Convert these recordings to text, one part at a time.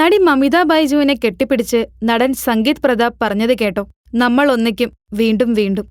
നടി മമിത ബൈജുവിനെ കെട്ടിപ്പിടിച്ച് നടൻ സംഗീത് പ്രതാപ് പറഞ്ഞത് കേട്ടോ. നമ്മൾ ഒന്നിക്കും വീണ്ടും വീണ്ടും.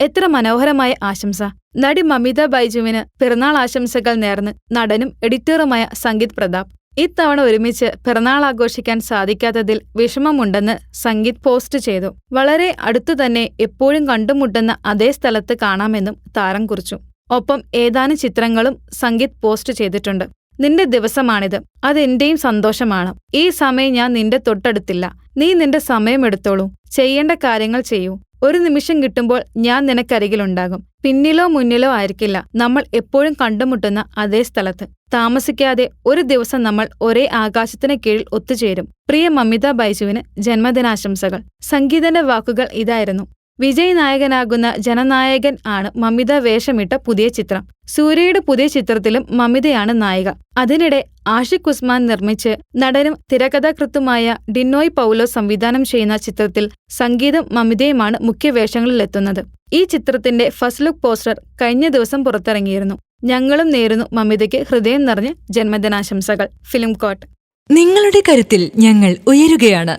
എത്ര മനോഹരമായ ആശംസ. നടി മമിത ബൈജുവിന് പിറന്നാൾ ആശംസകൾ നേർന്ന് നടനും എഡിറ്ററുമായ സംഗീത് പ്രതാപ്. ഇത്തവണ ഒരുമിച്ച് പിറന്നാൾ ആഘോഷിക്കാൻ സാധിക്കാത്തതിൽ വിഷമമുണ്ടെന്ന് സംഗീത് പോസ്റ്റ് ചെയ്തു. വളരെ അടുത്തു തന്നെ എപ്പോഴും കണ്ടുമുട്ടുന്ന അതേ സ്ഥലത്ത് കാണാമെന്നും താരം കുറിച്ചു. ഒപ്പം ഏതാനും ചിത്രങ്ങളും സംഗീത് പോസ്റ്റ് ചെയ്തിട്ടുണ്ട്. നിന്റെ ദിവസമാണിത്. അതെന്റെയും സന്തോഷമാണ്. ഈ സമയം ഞാൻ നിന്റെ തൊട്ടടുത്തില്ല. നീ നിന്റെ സമയമെടുത്തോളൂ ചെയ്യേണ്ട കാര്യങ്ങൾ ചെയ്യൂ. ഒരു നിമിഷം കിട്ടുമ്പോൾ ഞാൻ നിനക്കരികിലുണ്ടാകും. പിന്നിലോ മുന്നിലോ ആയിരിക്കില്ല. നമ്മൾ എപ്പോഴും കണ്ടുമുട്ടുന്ന അതേ സ്ഥലത്ത്. താമസിക്കാതെ ഒരു ദിവസം നമ്മൾ ഒരേ ആകാശത്തിന് കീഴിൽ ഒത്തുചേരും. പ്രിയ മമിത ബൈജുവിന് ജന്മദിനാശംസകൾ. സംഗീതന്റെ വാക്കുകൾ ഇതായിരുന്നു. വിജയ് നായകനാകുന്ന ജനനായകൻ ആണ് മമിത വേഷമിട്ട പുതിയ ചിത്രം. സൂര്യയുടെ പുതിയ ചിത്രത്തിലും മമിതയാണ് നായിക. അതിനിടെ ആഷിഖ് ഉസ്മാൻ നിർമ്മിച്ച് നടനും തിരക്കഥാകൃത്തുമായ ഡിന്നോയ് പൗലോ സംവിധാനം ചെയ്യുന്ന ചിത്രത്തിൽ സംഗീതം മമിതയുമാണ് മുഖ്യ വേഷങ്ങളിലെത്തുന്നത്. ഈ ചിത്രത്തിന്റെ ഫസ്റ്റ് ലുക്ക് പോസ്റ്റർ കഴിഞ്ഞ ദിവസം പുറത്തിറങ്ങിയിരുന്നു. ഞങ്ങളും നേരുന്നു മമിതയ്ക്ക് ഹൃദയം നിറഞ്ഞ് ജന്മദിനാശംസകൾ. ഫിലിം കോട്ട്. നിങ്ങളുടെ കരുത്തിൽ ഞങ്ങൾ ഉയരുകയാണ്.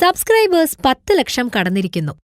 സബ്സ്ക്രൈബേഴ്സ് പത്ത് ലക്ഷം കടന്നിരിക്കുന്നു.